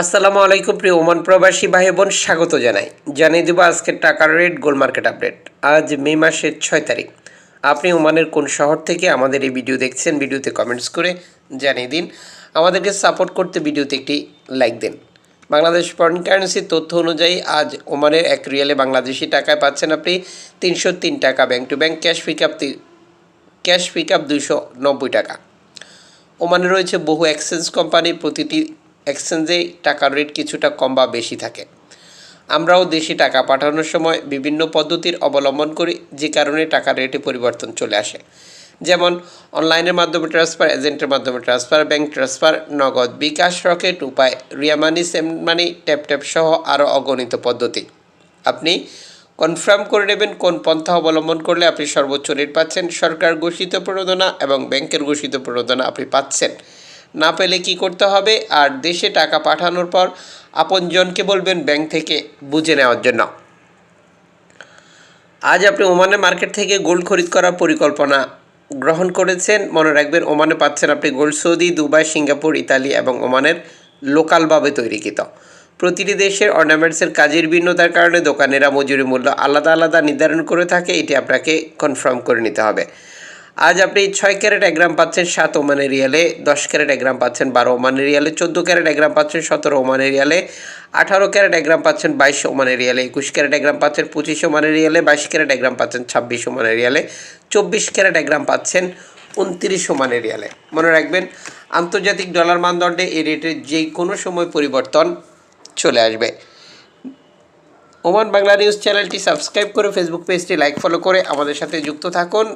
আসসালামু আলাইকুম প্রিয় ওমান প্রবাসী ভাই বোন স্বাগত জানাই। জানিয়ে দেবো আজকের টাকার রেট গোল্ড মার্কেট আপডেট। আজ মে মাসের ছয় তারিখ। আপনি ওমানের কোন শহর থেকে আমাদের এই ভিডিও দেখছেন, ভিডিওতে কমেন্টস করে জানিয়ে দিন। আমাদেরকে সাপোর্ট করতে ভিডিওতে একটি লাইক দিন। বাংলাদেশ ফরেন কারেন্সির তথ্য অনুযায়ী আজ ওমানের এক রিয়েলে বাংলাদেশি টাকায় পাচ্ছেন আপনি তিনশো তিন টাকা। Bank to bank cash pick up cash pick up দুশো নব্বই টাকা। ওমানে রয়েছে বহু এক্সচেঞ্জ কোম্পানি প্রতিটি এক্সচেঞ্জে টাকার রেট কিছুটা কম বা বেশি থাকে। আমরাও দেশে টাকা পাঠানোর সময় বিভিন্ন পদ্ধতির অবলম্বন করি, যে কারণে টাকার রেটে পরিবর্তন চলে আসে। যেমন, অনলাইনের মাধ্যমে ট্রান্সফার এজেন্টের মাধ্যমে transfer, bank transfer, Nagad bKash, Rocket, Upay, Ria Money, same money, tap tap সহ আরও অগণিত পদ্ধতি। আপনি কনফার্ম করে নেবেন কোন পন্থা অবলম্বন করলে আপনি সর্বোচ্চ রেট পাচ্ছেন। সরকার ঘোষিত প্রণোদনা এবং ব্যাংকের ঘোষিত প্রণোদনা আপনি পাচ্ছেন। না পেলে কি করতে হবে? আর দেশে টাকা পাঠানোর পর আপনজনকে বলবেন ব্যাংক থেকে বুঝে নেওয়ার জন্য। আজ আপনি ওমানের মার্কেট থেকে গোল্ড খরিদ করার পরিকল্পনা গ্রহণ করেছেন। মনে রাখবেন, ওমানে পাচ্ছেন আপনি gold, Saudi, Dubai, Singapore, Italy এবং ওমানের লোকালভাবে তৈরিকৃত। প্রতিটি দেশের অর্নামেন্টসের কাজের ভিন্নতার কারণে দোকানেরা মজুরি মূল্য আলাদা আলাদা নির্ধারণ করে থাকে। এটি আপনাকে কনফার্ম করে নিতে হবে। আজ আপনি ছয় ক্যারেট, এক গ্রাম পাচ্ছেন সাত ওমানের রিয়ালে, দশ ক্যারেট, এক গ্রাম পাচ্ছেন বারো ওমানের রিয়ালে, চোদ্দ ক্যারেট, এক গ্রাম পাচ্ছেন সতেরো ওমানের রিয়ালে, আঠারো ক্যারেট, এক গ্রাম পাচ্ছেন বাইশ ওমানের রিয়ালে, একুশ ক্যারেট, এক গ্রাম পাচ্ছেন পঁচিশ ওমানের রিয়ালে, বাইশ ক্যারেট, এক গ্রাম পাচ্ছেন ছাব্বিশ ওমানের রিয়ালে, চব্বিশ ক্যারেট, এক গ্রাম পাচ্ছেন উনত্রিশ ওমানের রিয়ালে। মনে রাখবেন, আন্তর্জাতিক ডলার মানদণ্ডে এই রেটের যে কোনো সময় পরিবর্তন চলে আসবে। ওমান বাংলা নিউজ চ্যানেলটি সাবস্ক্রাইব করে ফেসবুক পেজটি লাইক, ফলো করে আমাদের সাথে যুক্ত থাকুন।